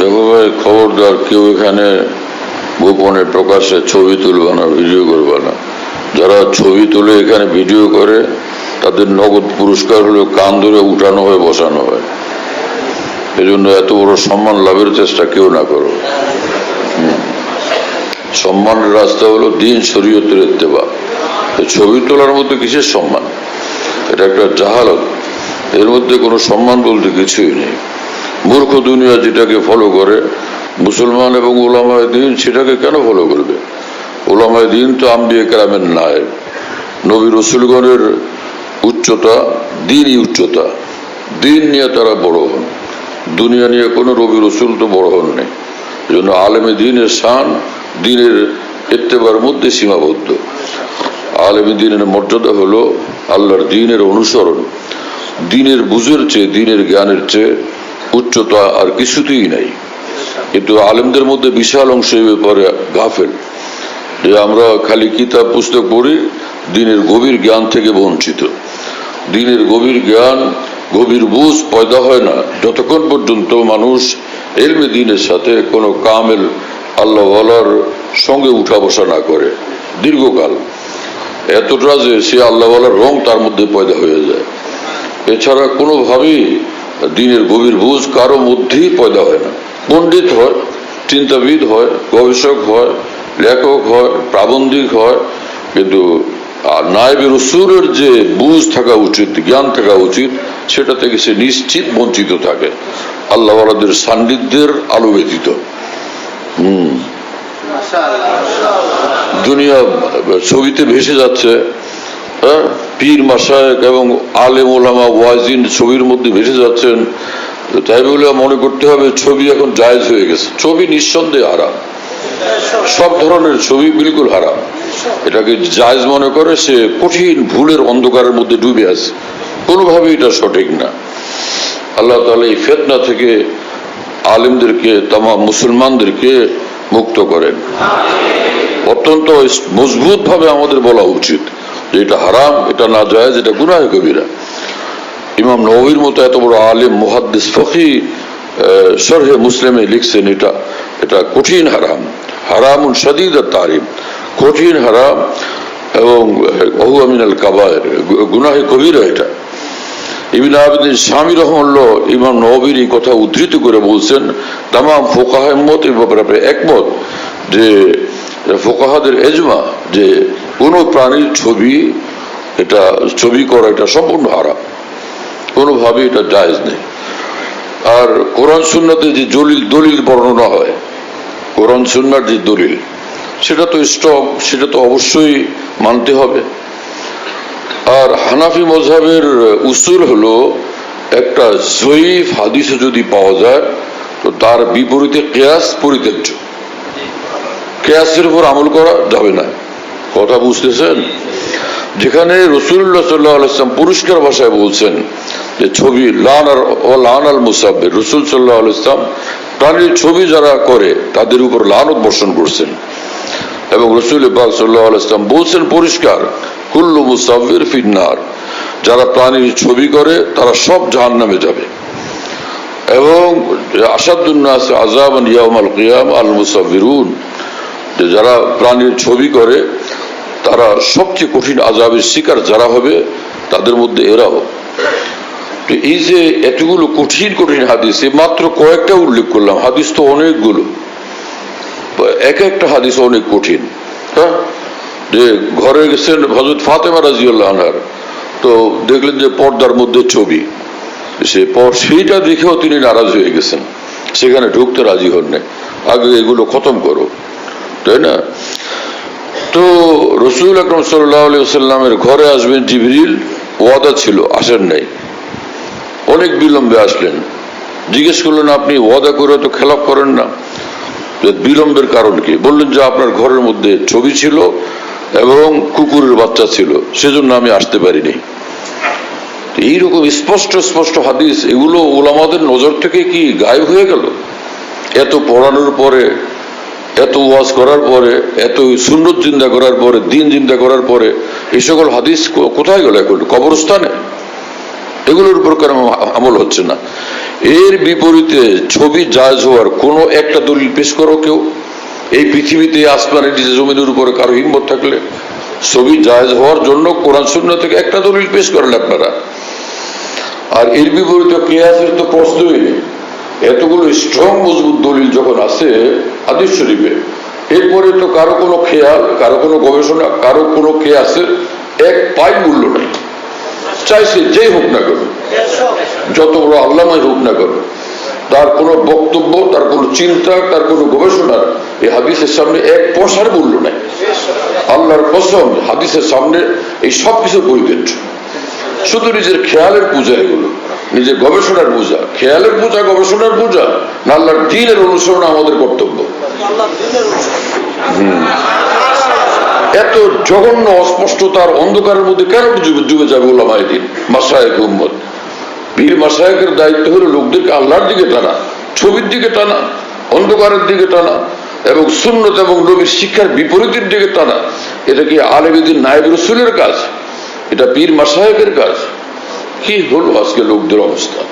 দেখো ভাই খবরদার কেউ এখানে গোপনে প্রকাশ্যে ছবি তুলবে না, ভিডিও করবে না। যারা ছবি তুলে এখানে ভিডিও করে, তাদের নগদ পুরস্কার হলো কান ধরে উঠানো হয়, বসানো হয়। এই জন্য এত বড় সম্মান লাভের চেষ্টা কেউ না করো সম্মানের রাস্তা হলো দিন শরীয়তের ইত্তেবা। ছবি তোলার মধ্যে কিসের সম্মান? এটা একটা জাহালত। এর মধ্যে কোনো সম্মান বলতে কিছুই নেই। মূর্খ দুনিয়া যেটাকে ফলো করে, মুসলমান এবং ওলামায় দিন সেটাকে কেন ফলো করবে? ওলামায় দিন তো আম্বিয়ে কেরামের নাই নবী রসুলগণের উচ্চতা, দিনই উচ্চতা। দিন নিয়ে তারা বড় হন। দুনিয়া নিয়ে কোনো রবি রসুল তো বড় হন নেই এই জন্য আলেমে দিনের শান দিনের এত্তেবার মধ্যে সীমাবদ্ধ। আলেমে দিনের মর্যাদা হলো আল্লাহর দিনের অনুসরণ। দিনের বুঝের চেয়ে, দিনের জ্ঞানের চেয়ে উচ্চতা আর কিছুতেই নাই। কিন্তু আলেমদের মধ্যে বিশাল অংশ এই ব্যাপারে গাফেল। যে আমরা খালি কিতাব পুস্তক পড়ি, দিনের গভীর জ্ঞান থেকে বঞ্চিত। দিনের গভীর জ্ঞান, গভীর বুঝ পয়দা হয় না। যতক্ষণ পর্যন্ত মানুষ এলমে দিনের সাথে কোনো কামেল আল্লাহওয়ালার সঙ্গে উঠা বসা না করে, দীর্ঘকাল। এতটা যে সে আল্লাহওয়ালার রং তার মধ্যে পয়দা হয়ে যায়। এছাড়া কোনোভাবেই দিনের গভীর বুঝ কারও মধ্যেই পয়দা হয় না। পণ্ডিত হয় চিন্তাবিদ হয় গবেষক হয় লেখক হয় প্রাবন্ধিক হয় কিন্তু আর নায়েবের রসুলের যে বুঝ থাকা উচিত জ্ঞান থাকা উচিত সেটা থেকে সে নিশ্চিত বঞ্চিত থাকে। আল্লাহওয়ালাদের সান্নিধ্যের আলো ব্যতীত। হম। দুনিয়া ছবিতে ভেসে যাচ্ছে হ্যাঁ? পীর মাসায়ক এবং আলেম ওলামা ওয়াজিন ছবির মধ্যে ভেসে যাচ্ছেন। তো তাই বলে মনে করতে হবে ছবি এখন জায়জ হয়ে গেছে। ছবি নিঃসন্দেহে হারাম। সব ধরনের ছবি বিলকুল হারাম। এটাকে জায়জ মনে করে সে কঠিন ভুলের অন্ধকারের মধ্যে ডুবে আছে। কোনোভাবেই এটা সঠিক না। আল্লাহ তাহলে এই ফেতনা থেকে আলেমদেরকে তামা মুসলমানদেরকে মুক্ত করেন। অত্যন্ত মজবুত ভাবে আমাদের বলা উচিত। যে এটা হারাম, এটা না যায় এটা গুনাহ কবিরা। ইমাম নবীর মতো এত বড় আলেম, মুহাদ্দিস ফকি সরহে মুসলিমে লিখছেন এটা এটা কঠিন হারাম। হারামুন সদিদ তারিম। কঠিন হারাম এবং বহু আমিনাল কাবায়ের, গুনাহে কবিরা এটা। ইবিন আবেদিন স্বামী রহমল্ল ইমাম নবীর এই কথা উদ্ধৃত করে বলছেন তাম ফোকাহমত এই ব্যাপারে একমত যে ফোকাহাদের এজমা, যে কোনো প্রাণীর ছবি এটা, ছবি করা এটা সম্পূর্ণ হারাম। কোনোভাবে এটা জায়েজ নেই। আর কোরআন সুন্নাতে যে দলিল দলিল বর্ণনা হয়, কোরআন সুন্নার যে দলিল, সেটা তো স্ট্রং, সেটা তো অবশ্যই মানতে হবে। আর হানাফি মজহাবের উসুল হলো, একটা জয়ীফ হাদিসে যদি পাওয়া যায়, তো তার বিপরীতে কেয়াস পরিত্যাজ্য। কেয়াসের উপর আমল করা যাবে না। কথা বুঝতেছেন? যেখানে রসুল্লাহ সাল্লাহ আলাইসলাম পরিষ্কার ভাষায় বলছেন যে ছবি আর ও মুসাব্বির, রসুল সাল্লাহ আলাইসলাম প্রাণীর ছবি যারা করে, তাদের উপর লানত বর্ষণ করছেন। এবং রসুল ইবাক সাল্লাহ আলাইসলাম বলছেন পরিষ্কার কুল্লু মুসাফির ফিন্নার। যারা প্রাণীর ছবি করে, তারা সব জাহান নামে যাবে। এবং আসাদুন্নাস আজাব ইয়ামাল কিয়াম আল মুসাফিরুন যারা প্রাণীর ছবি করে তারা সবচেয়ে কঠিন আজাবের শিকার যারা হবে, তাদের মধ্যে এরাও। তো এই যে এতগুলো কঠিন কঠিন হাদিস মাত্র কয়েকটা উল্লেখ করলাম, হাদিস তো অনেকগুলো। এক একটা হাদিস অনেক কঠিন হ্যাঁ? যে ঘরে গেছেন হজরত ফাতেমা রাজিউল্লাহ আনহার, তো দেখলেন যে পর্দার মধ্যে ছবি। সে পর সেইটা দেখেও তিনি নারাজ হয়ে গেছেন। সেখানে ঢুকতে রাজি হন নাই। আগে এগুলো খতম করো। তাই না? তো রসুল আকরম সাল্লামের ঘরে আসবেন জিবরিল, ওয়াদা ছিল, আসেন নাই। অনেক বিলম্বে আসলেন। জিজ্ঞেস করলেন, আপনি ওয়াদা করে তো খেলাপ করেন না? বিলম্বের কারণ কি? বললেন যে, আপনার ঘরের মধ্যে ছবি ছিল এবং কুকুরের বাচ্চা ছিল, সেজন্য আমি আসতে পারিনি। এইরকম স্পষ্ট স্পষ্ট হাদিস, এগুলো ওলামাদের নজর থেকে কি গায়েব হয়ে গেল? এত পড়ানোর পরে এত ওয়াজ করার পরে, এত সুন্নত চিন্তা করার পরে, দিন চিন্তা করার পরে, এই সকল হাদিস কোথায় গেল এখন? কবরস্থানে? এগুলোর উপর কারণ আমল হচ্ছে না। এর বিপরীতে ছবি জায়জ হওয়ার কোনো একটা দলিল পেশ করো কেউ? এই পৃথিবীতে আসমানের নিচে জমিনের উপরে কারও হিম্মত থাকলে ছবি জায়জ হওয়ার জন্য কোরআন শূন্য থেকে একটা দলিল পেশ করেন আপনারা। আর এর বিপরীতে কেয়াসের তো প্রশ্নই নেই। এতগুলো স্ট্রং মজবুত দলিল যখন আছে, হাদিস শরীফে, এরপরে তো কারও কোনো খেয়াল, কারও কোনো গবেষণা, কারও কোনো কেয়াসের এক পাই মূল্য নেই। চাইছে যেই হোক না কেন, যত বড় আল্লামাই হোক না কেন, তার কোনো বক্তব্য, তার কোনো চিন্তা, তার কোনো গবেষণার এই হাদিসের সামনে এক পয়সার মূল্য নেই। আল্লাহর কসম, হাদিসের সামনে এই সব কিছুর পরিকেন্দ্র শুধু নিজের খেয়ালের পূজা এগুলো। নিজের গবেষণার পূজা খেয়ালের পূজা গবেষণার পূজা না আল্লাহর দিনের অনুসরণ আমাদের কর্তব্য। এত জঘন্য অস্পষ্টতার অন্ধকারের মধ্যে কেন ডুবে যাবে ওলামায় দিন মাসায়ক উম্মত। বীর মাসায়কের দায়িত্ব হলো লোকদেরকে আল্লাহর দিকে টানা, ছবির দিকে টানা, অন্ধকারের দিকে টানা, এবং সুন্নত এবং নবীর শিক্ষার বিপরীতের দিকে টানা। এটা কি আলেমেদিন নায়েব রসুলের কাজ? এটা পীর মাসাহেবের কাজ? কি হলো আজকে লোকদের অবস্থা